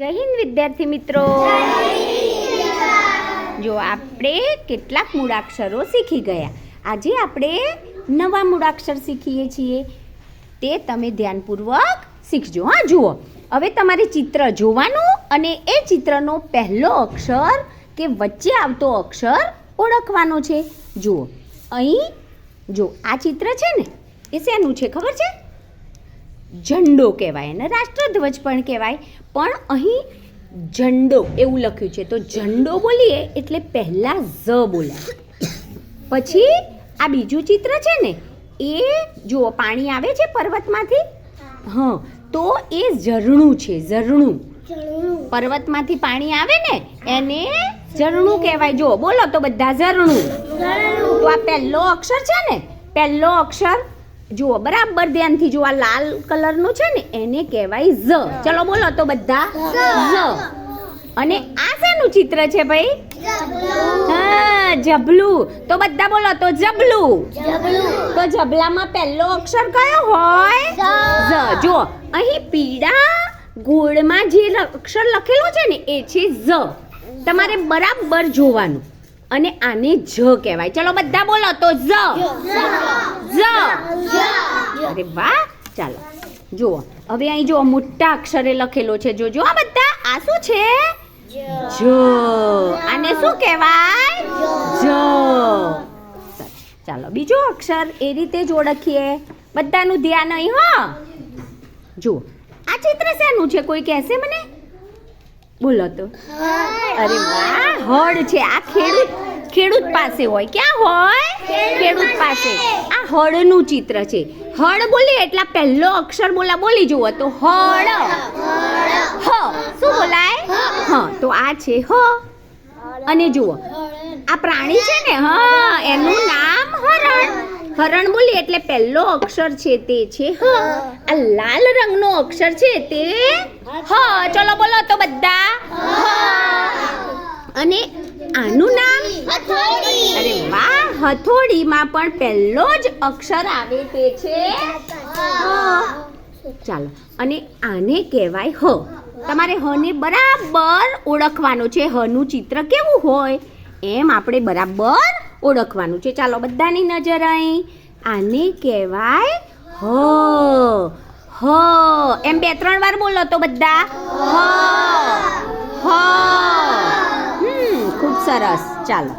જય હિન્દ, વિદ્યાર્થી મિત્રો. જો આપણે કેટલાક મૂળાક્ષરો શીખી ગયા. આજે આપણે નવા મૂળાક્ષર શીખીએ છીએ. તે તમે ધ્યાનપૂર્વક શીખજો. હા, જુઓ. હવે તમારે ચિત્ર જોવાનું અને એ ચિત્રનો પહેલો અક્ષર કે વચ્ચે આવતો અક્ષર ઓળખવાનો છે. જુઓ. અહીં, જો આ ચિત્ર છે ને, એ શેનું છે? ખબર છે? ઝંડો કહેવાય અને રાષ્ટ્રધ્વજ પણ કહેવાય. પણ અહીં ઝંડો એવું લખ્યું છે. તો ઝંડો બોલીએ એટલે પહેલાં ઝ બોલાય. પછી આ બીજું ચિત્ર છે ને એ જુઓ પાણી આવે છે પર્વતમાંથી? હા. તો એ ઝરણું છે ઝરણું. પર્વતમાંથી પાણી આવે ને એને ઝરણું કહેવાય. જો બોલો તો બધા ઝરણું. તો આ પહેલો અક્ષર છે ને પહેલો અક્ષર જુઓ બરાબર ધ્યાનથી જુઓ આ લાલ કલરનું છે ને એને કહેવાય ઝ. ચલો બોલો તો બધા ઝ. અને આ શેનું ચિત્ર છે ભાઈ? હા જબલું તો બધા બોલો તો જબલું તો જબલામાં પહેલો અક્ષર કયો હોય? ઝ. જુઓ અહીં પીળા ગોળમાં જે અક્ષર લખેલો છે ને એ છે ઝ. તમારે બરાબર જોવાનું. અને આને જ કહેવાય. ચલો બધા બોલો તો ઝ ઝ અરે વાહ. ચાલો જુઓ. હવે અહીં જુઓ મોટા અક્ષરે લખેલો છે. જોજો આ બધા. આ શું છે? જ. આને શું કહેવાય? જ. ચાલો બીજો અક્ષર એ રીતે જ ઓળખીએ. બધાનું ધ્યાન અહીં હો. જુઓ. આ ચિત્ર શેનું છે? કોઈ કહેશે મને? બોલો તો. અરે વાહ, હળ છે. આ ખેડૂત ખેડૂત પાસે હોય. ક્યાં હોય? ખેડૂત પાસે. આ હળનું ચિત્ર છે. હળ બોલીએ એટલા પહેલો અક્ષર બોલા, બોલી જુઓ તો. હળ. હ. શું બોલાય? હ. તો આ છે હ. અને જુઓ. આ પ્રાણી છે ને? હ. એનું નામ હરણ. હરણ એટલે પહેલો અક્ષર છે તે છે હ. આ લાલ રંગનો અક્ષર છે તે હ. ચલો બોલો તો બધા. હ. અને આનું નામ? અરે વાહ હથોડીમાં પણ પહેલો જ અક્ષર આવે તે છે. હ. ચાલો અને આને કહેવાય હ. તમારે હને બરાબર ઓળખવાનું છે. હનું ચિત્ર કેવું હોય? એમ આપણે બરાબર ઓળખવાનું છે. ચાલો બધાની નજર અહીં આને કહેવાય હ. હ. એમ બે ત્રણ વાર બોલો તો બધા. હ. હ. હમ, ખૂબ સરસ. ચાલો.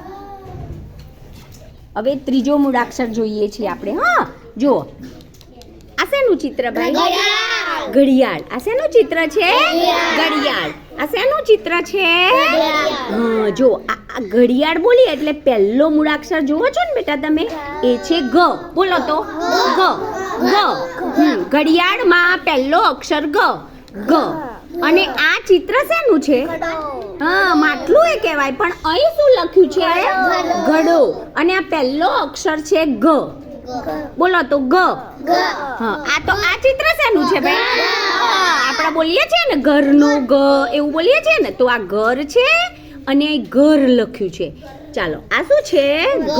હવે ત્રીજો મૂળાક્ષર જોઈએ છીએ આપણે, હા. જુઓ. આ શેનું ચિત્ર ભાઈ? ઘડિયાળ. આ શેનું ચિત્ર છે? ઘડિયાળ. આ શેનું ચિત્ર છે? હા જો આ ઘડિયાળ બોલી એટલે પહેલો મૂળાક્ષર જુઓ છો ને બેટા તમે? એ છે ગ. બોલો તો. ગ. ગ. ઘડિયાળમાં પહેલો અક્ષર ગ. ગ. અને આ ચિત્ર શેનું છે? હા માટલું એ કહેવાય પણ અહીં શું લખ્યું છે? ઘડો. અને આ પહેલો અક્ષર છે ગ. બોલો તો ગ. હા આ તો આ ચિત્ર શેનું છે ભાઈ? આપણે બોલીએ છીએ ને ઘરનું ગ એવું બોલીએ છીએ ને તો આ ઘર છે અને ઘર લખ્યું છે. ચાલો આ શું છે? ગ.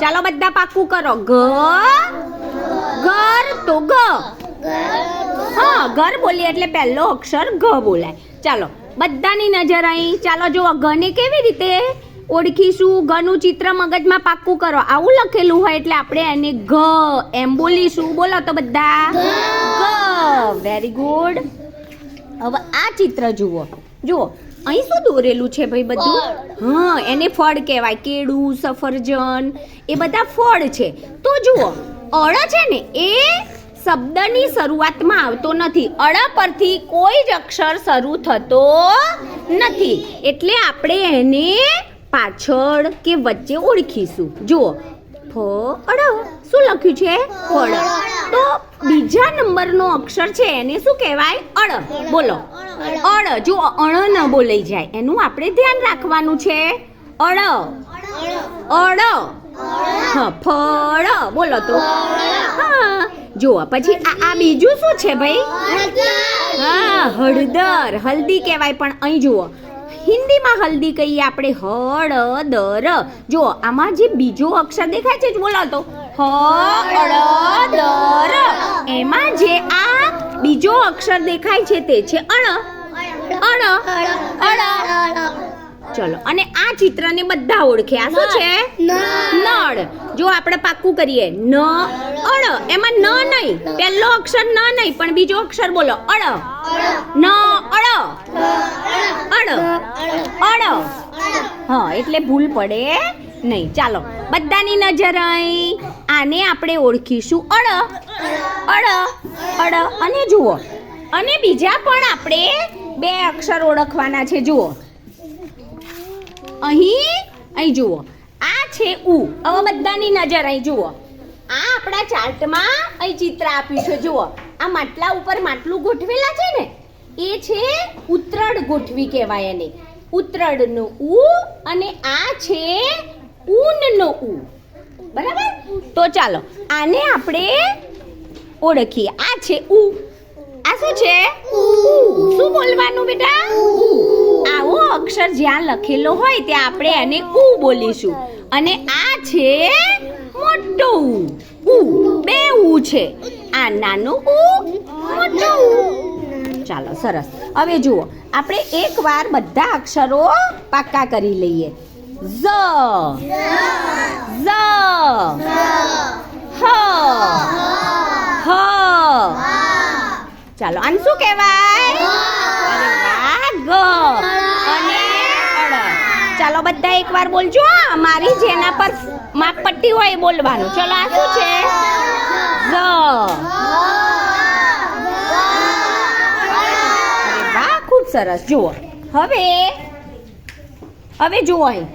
ચાલો બધા પાક્કું કરો. ઘ ઘર તો ગ. હા ઘર બોલીએ એટલે પહેલો અક્ષર ઘ બોલાય. ચાલો બધાની નજર અહીં. ચાલો જુઓ ઘને કેવી રીતે ઓળખીશું ઘનું ચિત્ર મગજમાં પાક્કું કરો. આવું લખેલું હોય એટલે આપણે એને ઘ એમ બોલીશું. બોલો તો બધા. ઘ. વેરી ગુડ હવે આ ચિત્ર જુઓ. જુઓ. અહીં શું દોરેલું છે ભાઈ બધું? હા એને ફળ કહેવાય. કેળું સફરજન એ બધા ફળ છે. તો જુઓ. અળ છે ને એ શબ્દની શરૂઆતમાં આવતો નથી. અળ પરથી કોઈ જ અક્ષર શરૂ થતો નથી. એટલે આપણે એને પાછળ કે વચ્ચે ઓળખીશું. જુઓ. ફળ શું લખ્યું છે? ફળ. તો બીજા નંબરનો અક્ષર છે એને શું કહેવાય? અળ બોલો. અળ જો અણ ન બોલાઈ જાય, એનું આપણે ધ્યાન રાખવાનું છે. અળ અળ હા, ફળ. બોલો તો. હા. જુઓ, પછી આ આ બીજું શું છે ભાઈ? હા, હળદર. હલ્દી કહેવાય પણ અહીં જુઓ. હિન્દીમાં હલ્દી કહીએ આપણે હળદર. જો આમાં જે બીજો અક્ષર દેખાય છે જ બોલાવતો હળદર. એમાં જે આ બીજો અક્ષર દેખાય છે તે છે અણ. અણ. અણ. ચલો અને આ ચિત્રને બધા ઓળખે. આ શું છે? નળ. જો આપણે પાક્કું કરીએ ન અળ. એમાં ન નહીં. પહેલો અક્ષર ન નહીં પણ બીજો અક્ષર બોલો અળ. ન અળ. અળ. અળ. હા એટલે ભૂલ પડે નહીં. ચાલો બધાની નજર અહીં આને આપણે ઓળખીશું અળ. અળ અળ. અને જુઓ. અને બીજા પણ આપણે બે અક્ષર ઓળખવાના છે જુઓ. અહીં? અહીં જુઓ. આ છે ઉ. હવે બધાની નજર અહીં જુઓ. આ આપણા ચાર્ટમાં અહીં ચિત્ર આપ્યું છે. જુઓ. આ માટલા ઉપર માટલું ગોઠવેલા છે ને? એ છે ઉત્તરડ ગોઠવી કહેવાય એને. ઉત્તરડનો ઉ અને આ છે ઊનનો ઉ. બરાબર? તો ચાલો આને આપણે ઓળખીએ. આ છે ઉ. આ શું છે? ઉ. શું બોલવાનું બેટા? ઉ. આવો અક્ષર જ્યાં લખેલો હોય ત્યાં આપણે એને ઉ બોલીશું. અને આ છે મોટો ઉ. બે ઉ છે. આ નાનો ઉ મોટો ઉ. ચાલો સરસ. હવે જુઓ આપણે એકવાર બધા અક્ષરો પાક્કા કરી લઈએ. ઝ ઝ હ હ ચાલો આને શું કહેવાય? ગ. ચાલો બધા એકવાર બોલજો. મારી જેના પર માપપટ્ટી હોય બોલવાનું. ચલો, આ શું છે? ઝ વાહ, ખૂબ સરસ. જુઓ. હવે હવે જુઓ અહીં.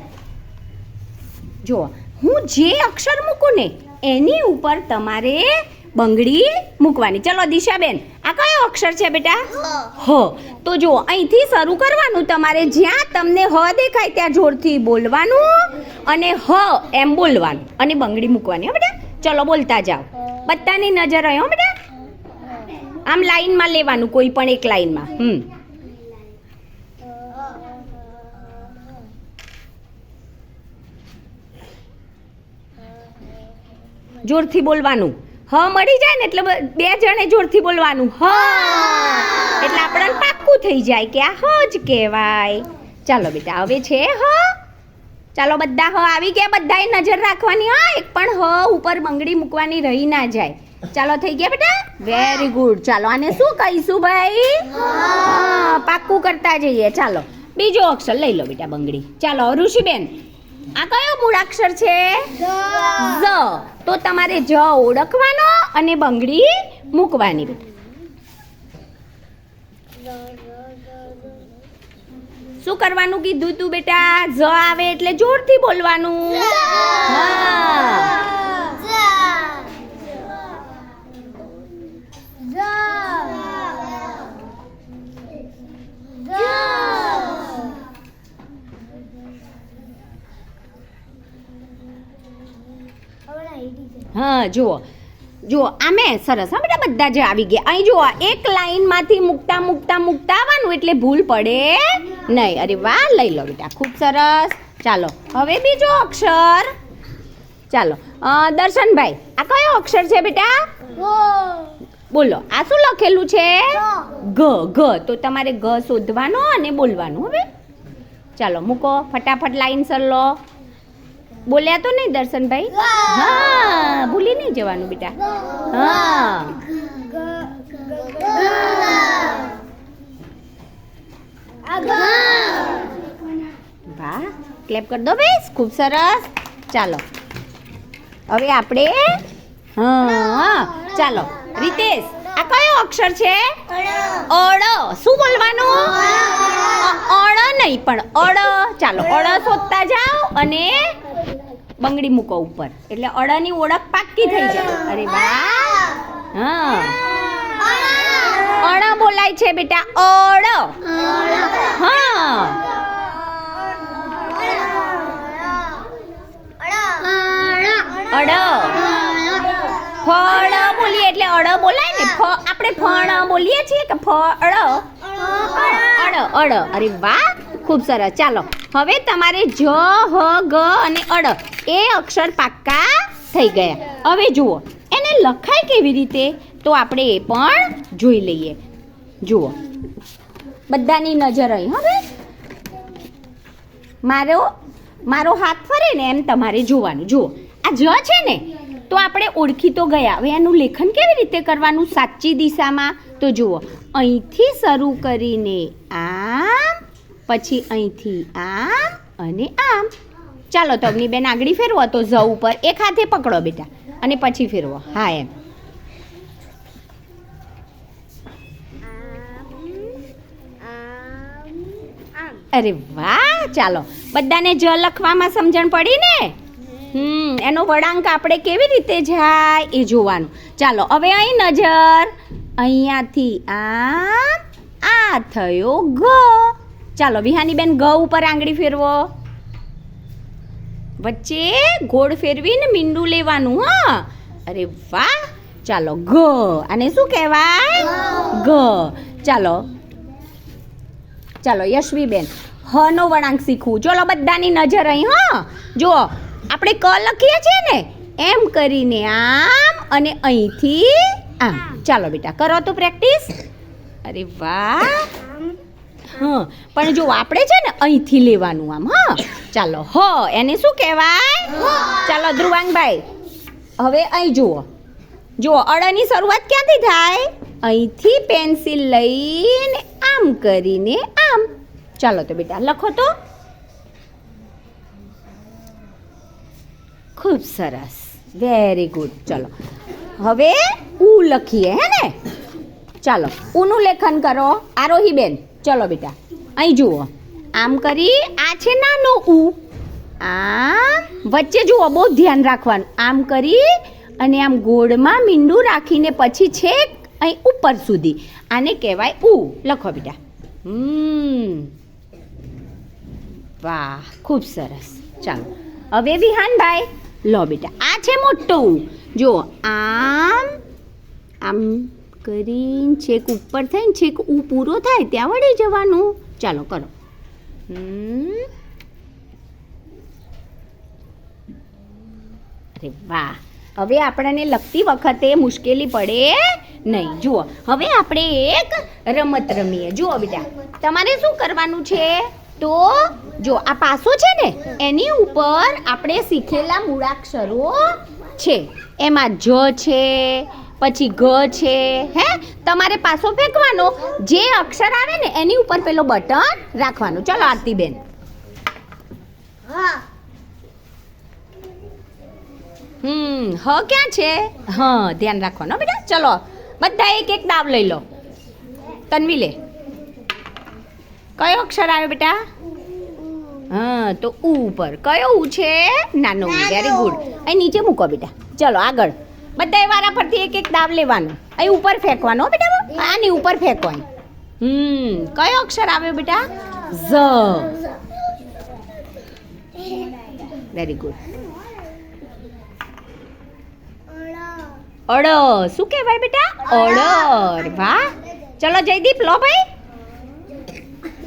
જુઓ. હું જે અક્ષર મૂકું ને, એની ઉપર તમારે બંગડી મૂકવાની. ચલો દિશાબેન આ કયો અક્ષર છે બેટા? હ. તો જુઓ અહીંથી શરૂ કરવાનું તમારે જ્યાં તમને હ દેખાય ત્યાં જોરથી બોલવાનું અને હ એમ બોલવાનું અને બંગડી મૂકવાની હો બેટા? ચલો બોલતા જાઓ. બધાની નજર હોય હો બેટા? આમ લાઈનમાં લેવાનું કોઈ પણ એક લાઈનમાં. હમ. જોરથી બોલવાનું. હ મળી જાય ને એટલે બે જણે જોરથી બોલવાનું હ. એટલે આપણને પાક્કું થઈ જાય કે આ હ જ કહેવાય. ચાલો બેટા હવે છે હ. ચાલો બધા હ આવી ગયા બધાએ નજર રાખવાની હા એક પણ હ ઉપર બંગડી મૂકવાની રહી ના જાય. ચાલો થઈ ગયા બેટા? વેરી ગુડ ચાલો આને શું કહીશું ભાઈ? પાક્કું કરતા જઈએ. ચાલો બીજો અક્ષર લઈ લો બેટા બંગડી. ચાલો ઋષિબેન આ કયો મૂળાક્ષર છે? ઝ તો તમારે જ ઓળખવાનો અને બંગડી મૂકવાની. શું કરવાનું કીધું તું બેટા? જ આવે એટલે જોરથી બોલવાનું. હા. હા જુઓ. જુઓ આમે સરસ હા બેટા બધા જ આવી ગયા. અહીં જુઓ એક લાઈનમાંથી મૂકતા મૂકતા મૂકતા આવવાનું એટલે ભૂલ પડે નહીં. અરે વાહ લઈ લો બેટા ખૂબ સરસ. ચાલો હવે બીજો અક્ષર. ચાલો દર્શનભાઈ આ કયો અક્ષર છે બેટા? બોલો આ શું લખેલું છે? ગ. ગ તો તમારે ગ શોધવાનો અને બોલવાનું હવે ચાલો મૂકો ફટાફટ લાઈન સર લો. બોલ્યા તો નહીં દર્શનભાઈ? હા ભૂલી નહીં જવાનું બેટા. હા. વાહ ક્લેપ કરી દો ભાઈ ખૂબ સરસ. ચાલો. હવે આપણે હા ચાલો. રીતેશ આ કયો અક્ષર છે? અળ. શું બોલવાનું? નહીં, પણ અડ ચાલો અડ શોધતા જાઓ અને બંગડી મૂકો ઉપર. એટલે અડાની ઓળખ પાક્કી થઈ જાય. અરે વાહ! હા. અણ બોલાય છે બેટા અડ હા. અડ ફળ બોલીએ એટલે અડ બોલાય ને? ફ આપણે ફણ બોલીએ છીએ કે ફળ? અડ અડ અરે વાહ! ખૂબ સરસ. ચાલો, હવે તમારે જ, હ, ગ અને અડ એ અક્ષર પાક્કા થઈ ગયા. હવે જુઓ, એને લખાય કેવી રીતે? તો આપણે એ પણ જોઈ લઈએ. જુઓ. બધાની નજર અહીં હવે મારો મારો હાથ ફરે ને એમ તમારે જોવાનું. જુઓ, આ જ છે ને? તો આપણે ઓળખી તો ગયા. હવે એનું લેખન કેવી રીતે કરવાનું? સાચી દિશામાં? તો જુઓ, અહીંથી શરૂ કરીને આમ પછી અહીંથી આમ અને આમ. ચાલો તો બેન આગળ ફેરવો, તો જ ઉપર એક હાથે પકડો બેટા, અને પછી ફેરવો. હા, એમ. અરે વાહ, ચાલો. બધાને જ લખવામાં સમજણ પડી ને? હમ, એનો વળાંક આપણે કેવી રીતે જાય એ જોવાનું. ચાલો, હવે અહીં નજર. અહીંયાથી આમ. આ થયો ગ ચાલો, વિહાનીબેન ગ ઉપર આંગળી ફેરવો. વચ્ચે ગોળ ફેરવીને મીંડું લેવાનું, હા. અરે વાહ! ચાલો ઘ આને શું કહેવાય? ઘ ચાલો. ચાલો, યશવીબેન, હ નો વળાંક શીખવું. ચલો બધાની નજર અહીં, હા. જુઓ, આપણે ક લખીએ છીએ ને, એમ કરીને આમ અને અહીંથી આમ. ચાલો બેટા, કરો તો પ્રેક્ટિસ. અરે વાહ! હા. પણ જો આપણે છે ને અહીંથી લેવાનું આમ હા. ચાલો હ એને શું કહેવાય? ચાલો ધ્રુવાંગભાઈ હવે અહીં જુઓ. જુઓ અળની શરૂઆત ક્યાંથી થાય? અહીંથી પેન્સિલ લઈને આમ કરીને આમ. ચાલો તો બેટા લખો તો. ખૂબ સરસ. વેરી ગુડ ચલો. હવે ઉ લખીએ હે ને? ચાલો ઉનું લેખન કરો. આરોહીબેન ચલો બેટા, અહીં જુઓ. આમ કરી, આ છે નાનો ઉ. આમ વચ્ચે જુઓ, બહુ ધ્યાન રાખવાનું. આમ કરી અને આમ ગોળમાં મીંડું રાખીને પછી છેક અહીં ઉપર સુધી. આને કહેવાય ઉ. લખો બેટા. હમ. વાહ, ખૂબ સરસ. ચાલો. હવે વિહાનભાઈ લો બેટા. આ છે મોટો ઉ. જો આમ આમ. કરીને છેક ઉપર થઈને છેક ઉ પૂરો થાય, ત્યાં વળી જવાનું. ચાલો કરો. અરે વાહ. હવે આપણને લખતી વખતે મુશ્કેલી પડે નહીં. જુઓ, હવે આપણે એક રમત રમીએ. જુઓ બેટા, તમારે શું કરવાનું છે? તો જો, આ પાસો છે ને, એની ઉપર આપણે શીખેલા મૂળાક્ષરો છે. એમાં જ છે પછી ઘ છે હે? તમારે પાસો ફેંકવાનો. જે અક્ષર આવે ને એની ઉપર પેલો બટન રાખવાનું. ચલો આરતીબેન. હમ હ ક્યાં છે? હા ધ્યાન રાખવાનો બેટા. ચલો બધા એક એક દાવ લઈ લો. તન્વી લે. કયો અક્ષર આવે બેટા? હા તો ઉ ઉપર. કયો ઉ છે? નાનો ઉ. વેરી ગુડ અહીં નીચે મૂકો બેટા. ચલો આગળ. બધા વારા પરથી એક એક દાવ લેવાનો. અહીં ઉપર ફેંકવાનો બેટા, આની ઉપર ફેંકવાનું. હમ, કયો અક્ષર આવ્યો બેટા? ઝ. વેરી ગુડ અડ શું કહેવાય બેટા? અડર વાહ. ચલો જયદીપ, લો ભાઈ.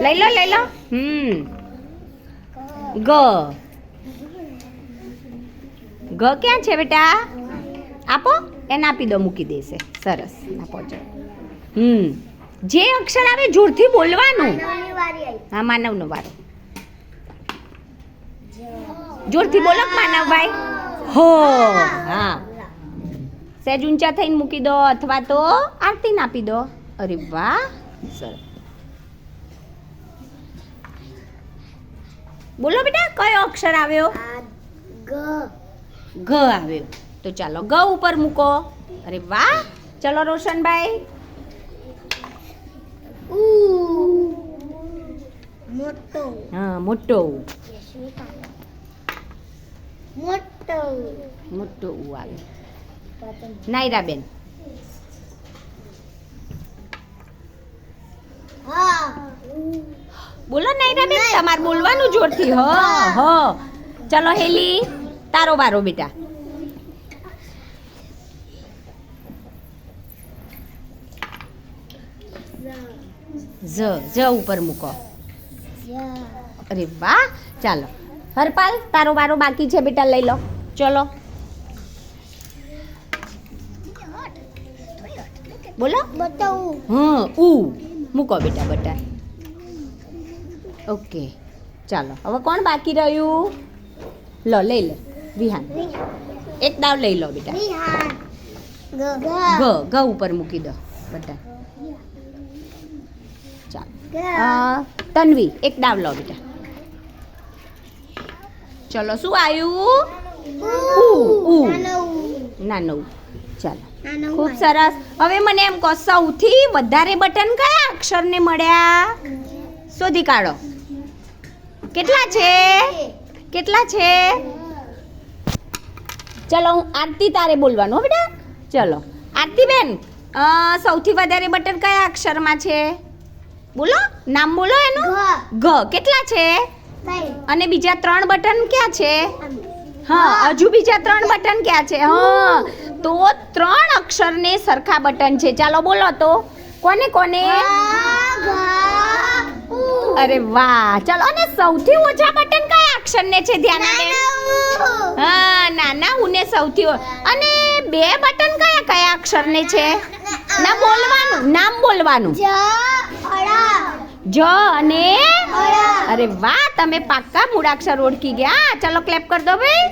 લઈ લો લઈ લો. હમ. ગ. ગ ક્યાં છે બેટા? આપો એને આપી દો મૂકી દેશે. સરસ. આપો જો. હમ. જે અક્ષર આવે જોરથી બોલવાનું. હા માનવનો વારો. જોરથી બોલો માનવભાઈ? હો. હા. સહેજ ઊંચા થઈને મૂકી દો અથવા તો આરતીને આપી દો. અરે વાહ. સરસ. બોલો બેટા કયો અક્ષર આવ્યો? ગ આવ્યો. તો ચાલો ગ ઉપર મૂકો. અરે વાહ! ચલો રોશનભાઈ. મોટો. હા મોટો. મોટો. મોટો ઉ આવે. નાયરાબેન. બોલો નાયરાબેન તમારે બોલવાનું જોરથી. હ હ. ચલો હેલી તારો બારો બેટા. જ જ ઉપર મૂકો. અરે વાહ! ચાલો. હરપાલ તારો વારો બાકી છે બેટા લઈ લો. ચલો. બોલો. બતાવું હા ઉ. મૂકો બેટા બટા. ઓકે. ચાલો. હવે કોણ બાકી રહ્યું? લો લઈ લે. વિહાન. એક દાવ લઈ લો બેટા. ઘ ગ ઉપર મૂકી દો અ, તન્વી એક ડાવ લો બેટા. ચલો શું આવ્યું ઉ. નાનો. ચાલો. ખૂબ સરસ. હવે મને એમ કહો સૌથી વધારે બટન કયા અક્ષરને મળ્યા? શોધી કાઢો. કેટલા છે? કેટલા છે? ચલો હું આરતી તારે બોલવાનું બેટા. ચલો. આરતી બેન સૌથી વધારે બટન કયા અક્ષરમાં છે? બોલો નામ બોલો એનું? ગ. કેટલા છે? અને બીજા ત્રણ બટન ક્યાં છે? હા હજુ બીજા ત્રણ બટન ક્યાં છે? હા. તો ત્રણ અક્ષરને સરખા બટન છે. ચાલો બોલો તો. કોને કોને? અરે વાહ. ચાલો અને સૌથી ઓછા બટન કયા અક્ષરને છે ધ્યાન આપે. હા નાના ઉને સૌથી અને બે બટન કયા કયા અક્ષરને છે? ના બોલવાનું નામ બોલવાનું. જ અને અરે વાહ તમે પાક્કા મૂળાક્ષર ઓળખી ગયા. ચાલો ક્લેપ કર દો ભાઈ.